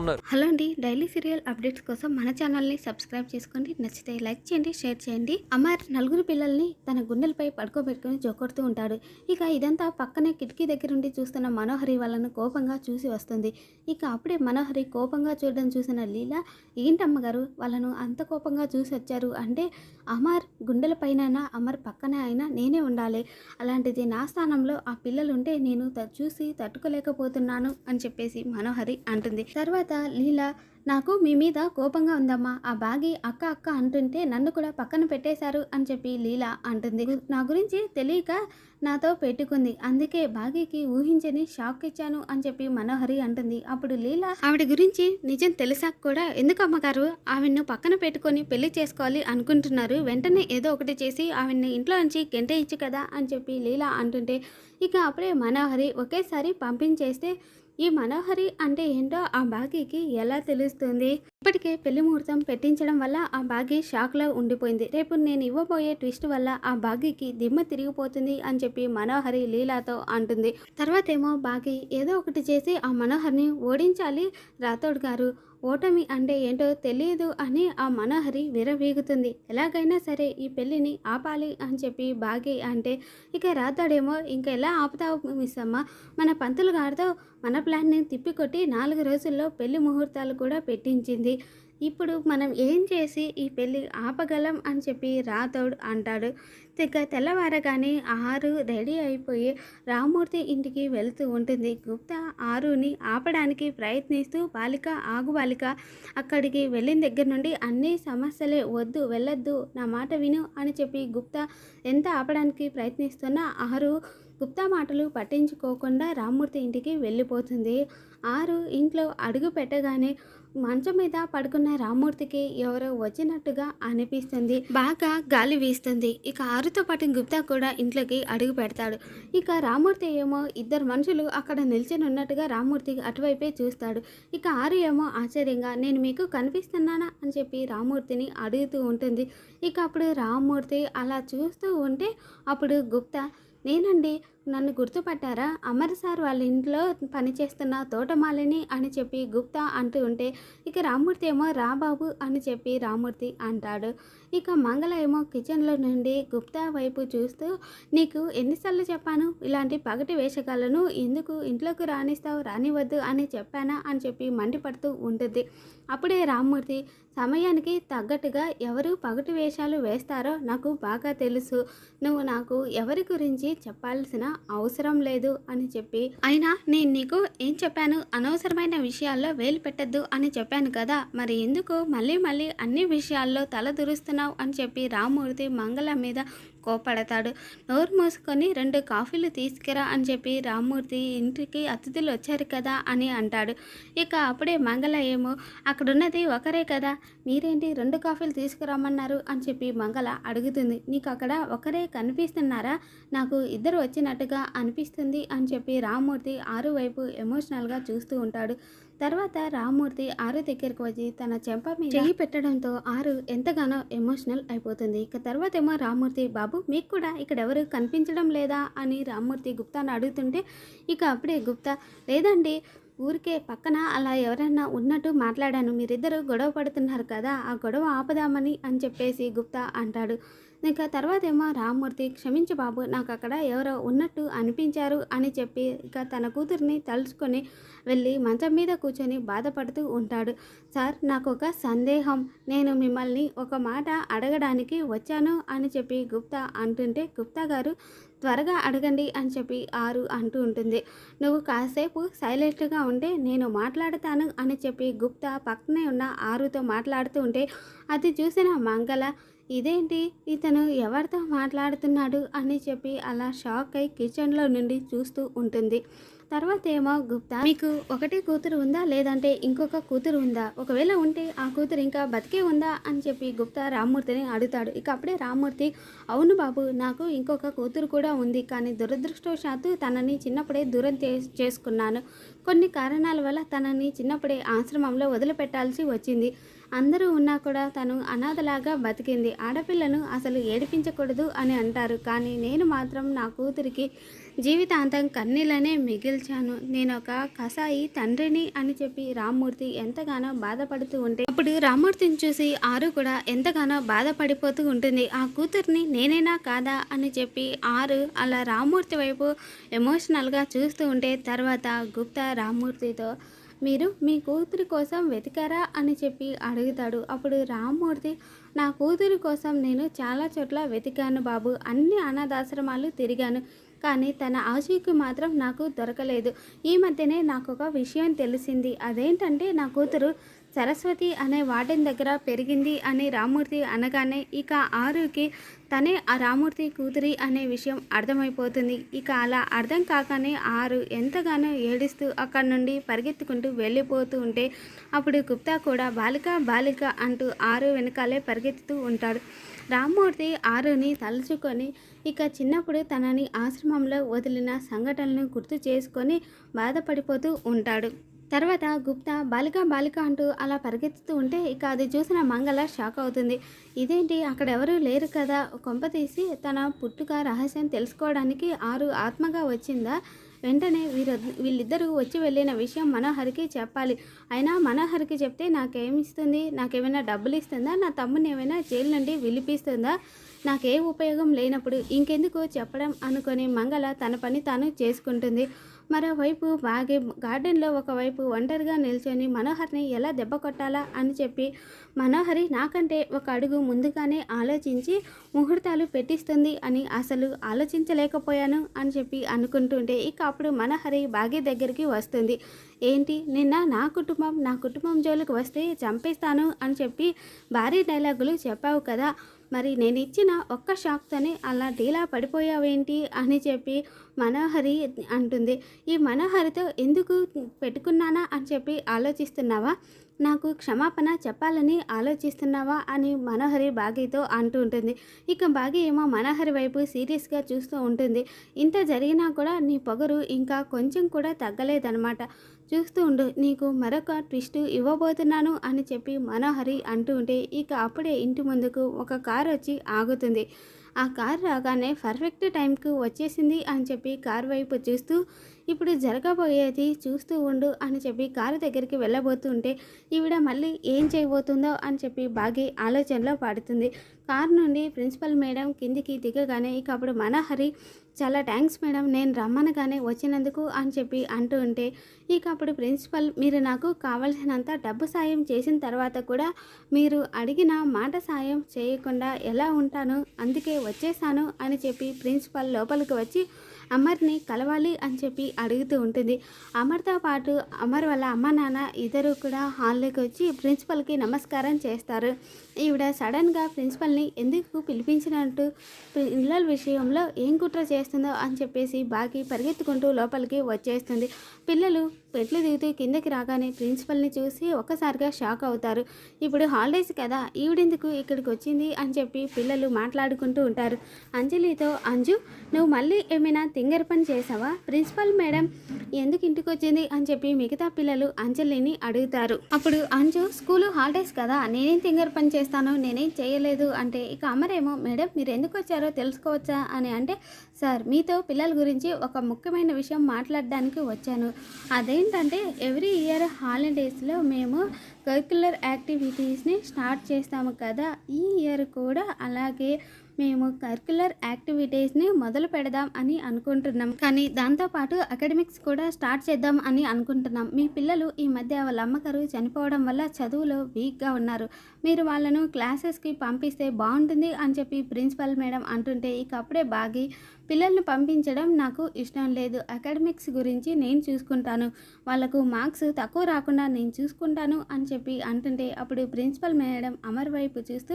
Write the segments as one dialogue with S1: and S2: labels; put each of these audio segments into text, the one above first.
S1: ఉన్నారు.
S2: హలో అండి daily serial updates కోసం మన ఛానల్ని సబ్స్క్రైబ్ చేసుకోండి నచ్చితే లైక్ చేయండి షేర్ చేయండి. అమర్ నలుగురు పిల్లల్ని తన గుండెలపై పడుకోబెట్టుకుని జోకొడుతూ ఉంటాడు. ఇక ఇదంతా పక్కనే కిటికీ దగ్గర ఉండి చూస్తున్న మనోహరి వాళ్ళను కోపంగా చూసి వస్తుంది. ఇక అప్పుడే మనోహరి కోపంగా చూడడం చూసిన లీల ఏంటమ్మగారు వాళ్ళను అంత కోపంగా చూసి వచ్చారు? అంటే అమర్ గుండెలపైన అమర్ పక్కన అయినా నేనే ఉండాలి. అలాంటిది నా స్థానంలో ఆ పిల్లలు ఉంటే నేను చూసి తట్టుకోలేకపోతున్నాను అని చెప్పేసి మనోహరి అంటుంది. తర్వాత లీల? నాకు మీ మీద కోపంగా ఉందమ్మా. ఆ బాగి అక్క అక్క అంటుంటే నన్ను కూడా పక్కన పెట్టేశారు అని చెప్పి లీల అంటుంది. నా గురించి తెలియక నాతో పెట్టుకుంది. అందుకే బాగీకి ఊహించని షాక్ ఇచ్చాను అని చెప్పి మనోహరి అంటుంది. అప్పుడు లీల ఆవిడ గురించి నిజం తెలిసాక కూడా ఎందుకు అమ్మగారు ఆవిడను పక్కన పెట్టుకొని పెళ్ళి చేసుకోవాలి అనుకుంటున్నారు. వెంటనే ఏదో ఒకటి చేసి ఆవిడని ఇంట్లో నుంచి గెంటేయచ్చు కదా అని చెప్పి లీల అంటుంటే ఇక అప్పుడే మనోహరి ఒకేసారి పంపించేస్తే ఈ మనోహరి అంటే ఏంటో ఆ బాకీకి ఎలా తెలుస్తుంది? ఇప్పటికే పెళ్ళి ముహూర్తం పెట్టించడం వల్ల ఆ బాగీ షాక్లో ఉండిపోయింది. రేపు నేను ఇవ్వబోయే ట్విస్ట్ వల్ల ఆ భాగ్యకి దిమ్మ తిరిగిపోతుంది అని చెప్పి మనోహరి లీలాతో అంటుంది. తర్వాత ఏమో బాగీ ఏదో ఒకటి చేసి ఆ మనోహర్ని ఓడించాలి రాథోడ్ గారు. ఓటమి అంటే ఏంటో తెలియదు అని ఆ మనోహరి విరవీగుతుంది ఎలాగైనా సరే ఈ పెళ్ళిని ఆపాలి అని చెప్పి బాగి అంటే ఇక రాతాడేమో ఇంకా ఎలా ఆపుతావు మిస్ అమ్మ మన పంతులు గారితో మన ప్లాన్ని తిప్పికొట్టి నాలుగు రోజుల్లో పెళ్ళి ముహూర్తాలు కూడా పెట్టించింది. ఇప్పుడు మనం ఏం చేసి ఈ పెళ్ళి ఆపగలం అని చెప్పి రాథోడ్ అంటాడు. ఇక తెల్లవారగానే ఆరు రెడీ అయిపోయి రామూర్తి ఇంటికి వెళ్తూ ఉంటుంది. గుప్తా ఆరుని ఆపడానికి ప్రయత్నిస్తూ బాలిక ఆగు బాలిక అక్కడికి వెళ్ళిన దగ్గర నుండి అన్ని సమస్యలే వద్దు వెళ్ళొద్దు నా మాట విను అని చెప్పి గుప్తా ఎంత ఆపడానికి ప్రయత్నిస్తున్నా ఆరు గుప్తా మాటలు పట్టించుకోకుండా రామూర్తి ఇంటికి వెళ్ళిపోతుంది. ఆరు ఇంట్లో అడుగు పెట్టగానే మంచం మీద పడుకున్న రామూర్తికి ఎవరో వచ్చినట్టుగా అనిపిస్తుంది. బాగా గాలి వీస్తుంది. ఇక ఆరుతో పాటు గుప్తా కూడా ఇంట్లోకి అడుగు పెడతాడు. ఇక రామూర్తి ఏమో ఇద్దరు మనుషులు అక్కడ నిల్చొని ఉన్నట్టుగా రామ్మూర్తికి అటువైపే చూస్తాడు. ఇక ఆరు ఏమో ఆశ్చర్యంగా నేను మీకు కనిపిస్తున్నానా అని చెప్పి రామూర్తిని అడుగుతూ ఉంటుంది. ఇక అప్పుడు రామూర్తి అలా చూస్తూ ఉంటే అప్పుడు గుప్తా నేనండి నన్ను గుర్తుపట్టారా? అమర్ సార్ వాళ్ళ ఇంట్లో పనిచేస్తున్న తోటమాలిని అని చెప్పి గుప్తా అంటూ ఉంటే ఇక రామ్మూర్తి ఏమో రా బాబు అని చెప్పి రామూర్తి అంటాడు. ఇక మంగళ ఏమో కిచెన్లో నుండి గుప్తా వైపు చూస్తూ నీకు ఎన్నిసార్లు చెప్పాను? ఇలాంటి పగటి వేషగాలను ఎందుకు ఇంట్లోకి రాణిస్తావు రానివద్దు అని చెప్పానా? అని చెప్పి మండిపడుతూ ఉంటుంది. అప్పుడే రామ్మూర్తి సమయానికి తగ్గట్టుగా ఎవరు పగటి వేషాలు వేస్తారో నాకు బాగా తెలుసు. నువ్వు నాకు ఎవరి గురించి చెప్పాల్సిన అవసరం లేదు అని చెప్పి అయినా నేను నీకు ఏం చెప్పాను? అనవసరమైన విషయాల్లో వేలు పెట్టద్దు అని చెప్పాను కదా! మరి ఎందుకు? మళ్ళీ మళ్ళీ అన్ని విషయాల్లో తల దురుస్తున్నావు అని చెప్పి రామ్మూర్తి మంగళ మీద కోపడతాడు నోరు మూసుకొని రెండు కాఫీలు తీసుకురా అని చెప్పి రామ్మూర్తి ఇంటికి అతిథులు వచ్చారు కదా అని అంటాడు. ఇక అప్పుడే మంగళ ఏమో అక్కడున్నది ఒకరే కదా మీరేంటి రెండు కాఫీలు తీసుకురమ్మన్నారు అని చెప్పి మంగళ అడుగుతుంది. నీకు అక్కడ ఒకరే కనిపిస్తున్నారా? నాకు ఇద్దరు వచ్చినట్టుగా అనిపిస్తుంది అని చెప్పి రామ్మూర్తి ఆరు వైపు ఎమోషనల్గా చూస్తూ ఉంటాడు. తర్వాత రామ్మూర్తి ఆరు దగ్గరికి వచ్చి తన చెంప మీద చెయ్యి పెట్టడంతో ఆరు ఎంతగానో ఎమోషనల్ అయిపోతుంది. ఇక తర్వాత ఏమో రామ్మూర్తి బాబు మీకు కూడా ఇక్కడ ఎవరు కనిపించడం లేదా? అని రామ్మూర్తి గుప్తాను అడుగుతుంటే ఇక అప్పుడే గుప్తా లేదండి ఊరికే పక్కన అలా ఎవరైనా ఉన్నట్టు మాట్లాడాను. మీరిద్దరూ గొడవ పడుతున్నారు కదా ఆ గొడవ ఆపదామని అని చెప్పేసి గుప్తా అంటాడు. ఇంకా తర్వాత ఏమో రామ్మూర్తి క్షమించు బాబు నాకు అక్కడ ఎవరో ఉన్నట్టు అనిపించారు అని చెప్పి ఇక తన కూతుర్ని తలుచుకొని వెళ్ళి మంచం మీద కూర్చొని బాధపడుతూ ఉంటాడు. సార్ నాకు ఒక సందేహం. నేను మిమ్మల్ని ఒక మాట అడగడానికి వచ్చాను అని చెప్పి గుప్తా అంటుంటే గుప్తా గారు త్వరగా అడగండి అని చెప్పి ఆరు అంటూ ఉంటుంది. నువ్వు కాసేపు సైలెంట్గా ఉంటే నేను మాట్లాడతాను అని చెప్పి గుప్తా పక్కనే ఉన్న ఆరుతో మాట్లాడుతూ ఉంటే అది చూసిన మంగళ ఇదేంటి? ఇతను ఎవరితో మాట్లాడుతున్నాడు? అని చెప్పి అలా షాక్ అయి కిచెన్లో నుండి చూస్తూ ఉంటుంది. తర్వాత ఏమో గుప్తా మీకు ఒకటే కూతురు ఉందా? లేదంటే ఇంకొక కూతురు ఉందా? ఒకవేళ ఉంటే ఆ కూతురు ఇంకా బతికే ఉందా? అని చెప్పి గుప్తా రామ్మూర్తిని అడుగుతాడు. ఇక అప్పుడే రామ్మూర్తి అవును బాబు నాకు ఇంకొక కూతురు కూడా ఉంది. కానీ దురదృష్టవశాత్తు తనని చిన్నప్పుడే దూరం చేసుకున్నాను. కొన్ని కారణాల వల్ల తనని చిన్నప్పుడే ఆశ్రమంలో వదిలిపెట్టాల్సి వచ్చింది. అందరూ ఉన్నా కూడా తను అనాథలాగా బతికింది. ఆడపిల్లను అసలు ఏడిపించకూడదు అని అంటారు. కానీ నేను మాత్రం నా కూతురికి జీవితాంతం కన్నీళ్ళనే మిగిల్చాను. నేను ఒక కసాయి తండ్రిని అని చెప్పి రామ్మూర్తి ఎంతగానో బాధపడుతూ ఉంటే అప్పుడు రామ్మూర్తిని చూసి ఆరు కూడా ఎంతగానో బాధపడిపోతూ ఉంటుంది. ఆ కూతుర్ని నేనేనా కాదా అని చెప్పి ఆరు అలా రామ్మూర్తి వైపు ఎమోషనల్గా చూస్తూ ఉంటే తర్వాత గుప్తా రామ్మూర్తితో మీరు మీ కూతురి కోసం వెతికారా అని చెప్పి అడుగుతాడు. అప్పుడు రామ్మూర్తి నా కూతురి కోసం నేను చాలా చోట్ల వెతికాను బాబు. అన్ని అనాథాశ్రమాలు తిరిగాను. కానీ తన ఆశీకి మాత్రం నాకు దొరకలేదు. ఈ మధ్యనే నాకు ఒక విషయం తెలిసింది. అదేంటంటే నా కూతురు సరస్వతి అనే వార్డెన్ దగ్గర పెరిగింది అని రామూర్తి అనగానే ఇక ఆరుకి తనే ఆ రామూర్తి కూతురి అనే విషయం అర్థమైపోతుంది. ఇక అలా అర్థం కాగానే ఆరు ఎంతగానో ఏడుస్తూ అక్కడి నుండి పరిగెత్తుకుంటూ వెళ్ళిపోతూ ఉంటే అప్పుడు గుప్తా కూడా బాలిక బాలిక అంటూ ఆరు వెనకాలే పరిగెత్తుతూ ఉంటాడు. రామ్మూర్తి ఆరుని తలుచుకొని ఇక చిన్నప్పుడు తనని ఆశ్రమంలో వదిలిన సంఘటనలను గుర్తు చేసుకొని బాధపడిపోతూ ఉంటాడు. తర్వాత గుప్తా బాలిక బాలిక అంటూ అలా పరిగెత్తుతూ ఉంటే ఇక అది చూసిన మంగళ షాక్ అవుతుంది. ఇదేంటి? అక్కడ ఎవరూ లేరు కదా? కొంప తీసి తన పుట్టుక రహస్యం తెలుసుకోవడానికి ఆరు ఆత్మగా వచ్చిందా? వెంటనే వీరు వీళ్ళిద్దరూ వచ్చి వెళ్ళిన విషయం మనోహరికి చెప్పాలి. అయినా మనోహరికి చెప్తే నాకేమిస్తుంది? నాకేమైనా డబ్బులు ఇస్తుందా నా తమ్ముని ఏమైనా జైలు నుండి విలిపిస్తుందా? నాకే ఉపయోగం లేనప్పుడు ఇంకెందుకు చెప్పడం? అనుకొని మంగళ తన పని తాను చేసుకుంటుంది. మరోవైపు బాగే గార్డెన్లో ఒకవైపు ఒంటరిగా నిల్చొని మనోహర్ని ఎలా దెబ్బ కొట్టాలా అని చెప్పి మనోహరి నాకంటే ఒక అడుగు ముందుగానే ఆలోచించి ముహూర్తాలు పెట్టిస్తుంది అని అసలు ఆలోచించలేకపోయాను అని చెప్పి అనుకుంటుంటే ఇక అప్పుడు మనోహరి బాగే దగ్గరికి వస్తుంది. ఏంటి? నిన్న నా కుటుంబం నా కుటుంబం జోలికి వస్తే చంపేస్తాను అని చెప్పి భారీ డైలాగులు చెప్పావు కదా. మరి నేను ఇచ్చిన ఒక్క షాక్తోనే అలా డీలా పడిపోయావేంటి అని చెప్పి మనోహరి అంటుంది. ఈ మనోహరితో ఎందుకు పెట్టుకున్నానా అని చెప్పి ఆలోచిస్తున్నావా? నాకు క్షమాపణ చెప్పాలని ఆలోచిస్తున్నావా అని మనోహరి బాగీతో అంటూ ఉంటుంది. ఇక బాగి ఏమో మనోహరి వైపు సీరియస్గా చూస్తూ ఉంటుంది. ఇంత జరిగినా కూడా నీ పొగరు ఇంకా కొంచెం కూడా తగ్గలేదన్నమాట. చూస్తూ ఉండు నీకు మరొక ట్విస్ట్ ఇవ్వబోతున్నాను అని చెప్పి మనోహరి అంటూ ఉంటే ఇక అప్పుడే ఇంటి ముందుకు ఒక కారు వచ్చి ఆగుతుంది. ఆ కారు రాగానే పర్ఫెక్ట్ టైంకు వచ్చేసింది అని చెప్పి కారు వైపు చూస్తూ ఇప్పుడు జరగబోయేది చూస్తూ ఉండు అని చెప్పి కారు దగ్గరికి వెళ్ళబోతుంటే ఈవిడ మళ్ళీ ఏం చేయబోతుందో అని చెప్పి బాగి ఆలోచనలో పడుతుంది. కారు నుండి ప్రిన్సిపల్ మేడం కిందికి దిగగానే ఇక అప్పుడు మనహరి చాలా థ్యాంక్స్ మేడం నేను రమ్మనగానే వచ్చినందుకు అని చెప్పి అంటూ ఉంటే ఇక అప్పుడు ప్రిన్సిపల్ మీరు నాకు కావలసినంత డబ్బు సాయం చేసిన తర్వాత కూడా మీరు అడిగిన మాట సాయం చేయకుండా ఎలా ఉంటాను అందుకే వచ్చేసాను అని చెప్పి ప్రిన్సిపల్ లోపలికి వచ్చి అమర్ని కలవాలి అని చెప్పి అడుగుతూ ఉంటుంది. అమర్తో పాటు అమర్ వాళ్ళ అమ్మ నాన్న ఇద్దరు కూడా హాల్లోకి వచ్చి ప్రిన్సిపల్కి నమస్కారం చేస్తారు. ఈవిడ సడన్గా ప్రిన్సిపల్ ప్రిన్సిపల్ని ఎందుకు పిలిపించినట్టు? పిల్లల విషయంలో ఏం కుట్ర చేస్తుందో అని చెప్పేసి బాకీ పరిగెత్తుకుంటూ లోపలికి వచ్చేస్తుంది. పిల్లలు పెట్లు దిగుతూ కిందకి రాగానే ప్రిన్సిపల్ని చూసి ఒక్కసారిగా షాక్ అవుతారు. ఇప్పుడు హాలిడేస్ కదా ఈవిడెందుకు ఇక్కడికి వచ్చింది అని చెప్పి పిల్లలు మాట్లాడుకుంటూ ఉంటారు. అంజలితో అంజు నువ్వు మళ్ళీ ఏమైనా తింగర్ పని చేసావా? ప్రిన్సిపల్ మేడం ఎందుకు ఇంటికి వచ్చింది అని చెప్పి మిగతా పిల్లలు అంజలిని అడుగుతారు. అప్పుడు అంజు స్కూలు హాలిడేస్ కదా నేనేం తింగర్ పని చేస్తాను నేనేం చేయలేదు అంటే ఇక అమరేమో మేడం మీరు ఎందుకు వచ్చారో తెలుసుకోవచ్చా? అని అంటే సార్ మీతో పిల్లల గురించి ఒక ముఖ్యమైన విషయం మాట్లాడడానికి వచ్చాను. అదేంటంటే ఎవ్రీ ఇయర్ హాలిడేస్లో మేము కరికులర్ యాక్టివిటీస్ని స్టార్ట్ చేస్తాము కదా ఈ ఇయర్ కూడా అలాగే మేము కరికులర్ యాక్టివిటీస్ని మొదలు పెడదాం అని అనుకుంటున్నాం. కానీ దాంతోపాటు అకాడమిక్స్ కూడా స్టార్ట్ చేద్దాం అని అనుకుంటున్నాం. మీ పిల్లలు ఈ మధ్య వాళ్ళ అమ్మగారు చనిపోవడం వల్ల చదువులో వీక్గా ఉన్నారు. మీరు వాళ్ళను క్లాసెస్కి పంపిస్తే బాగుంటుంది అని చెప్పి ప్రిన్సిపల్ మేడం అంటుంటే ఇక అప్పుడే బాగి పిల్లల్ని పంపించడం నాకు ఇష్టం లేదు. అకాడమిక్స్ గురించి నేను చూసుకుంటాను. వాళ్ళకు మార్క్స్ తక్కువ రాకుండా నేను చూసుకుంటాను అని చెప్పి అంటుంటే అప్పుడు ప్రిన్సిపల్ మేడం అమర్ వైపు చూస్తూ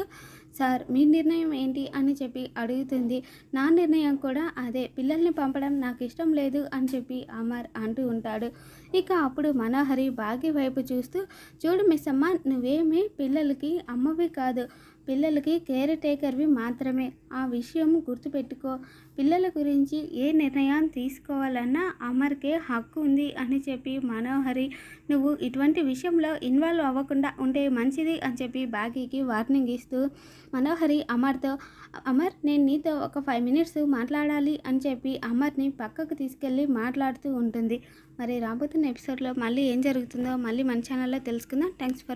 S2: సార్ మీ నిర్ణయం ఏంటి? అని చెప్పి అడుగుతుంది. నా నిర్ణయం కూడా అదే. పిల్లల్ని పంపడం నాకు ఇష్టం లేదు అని చెప్పి అమర్ అంటూ ఉంటాడు. ఇక అప్పుడు మనోహరి భాగ్య వైపు చూస్తూ చూడు మిస్ అమ్మ నువ్వేమీ పిల్లలకి అమ్మవి కాదు. పిల్లలకి కేర్ టేకర్వి మాత్రమే. ఆ విషయం గుర్తుపెట్టుకో. పిల్లల గురించి ఏ నిర్ణయం తీసుకోవాలన్నా అమర్కే హక్కు ఉంది అని చెప్పి మనోహరి నువ్వు ఇటువంటి విషయంలో ఇన్వాల్వ్ అవ్వకుండా ఉంటే మంచిది అని చెప్పి బాకీకి వార్నింగ్ ఇస్తూ మనోహరి అమర్తో అమర్ నేను నీతో ఒక ఫైవ్ మినిట్స్ మాట్లాడాలి అని చెప్పి అమర్ని పక్కకు తీసుకెళ్ళి మాట్లాడుతూ ఉంటుంది. మరి రాబోతున్న ఎపిసోడ్లో మళ్ళీ ఏం జరుగుతుందో మళ్ళీ మన ఛానల్లో తెలుసుకుందాం. Thanks for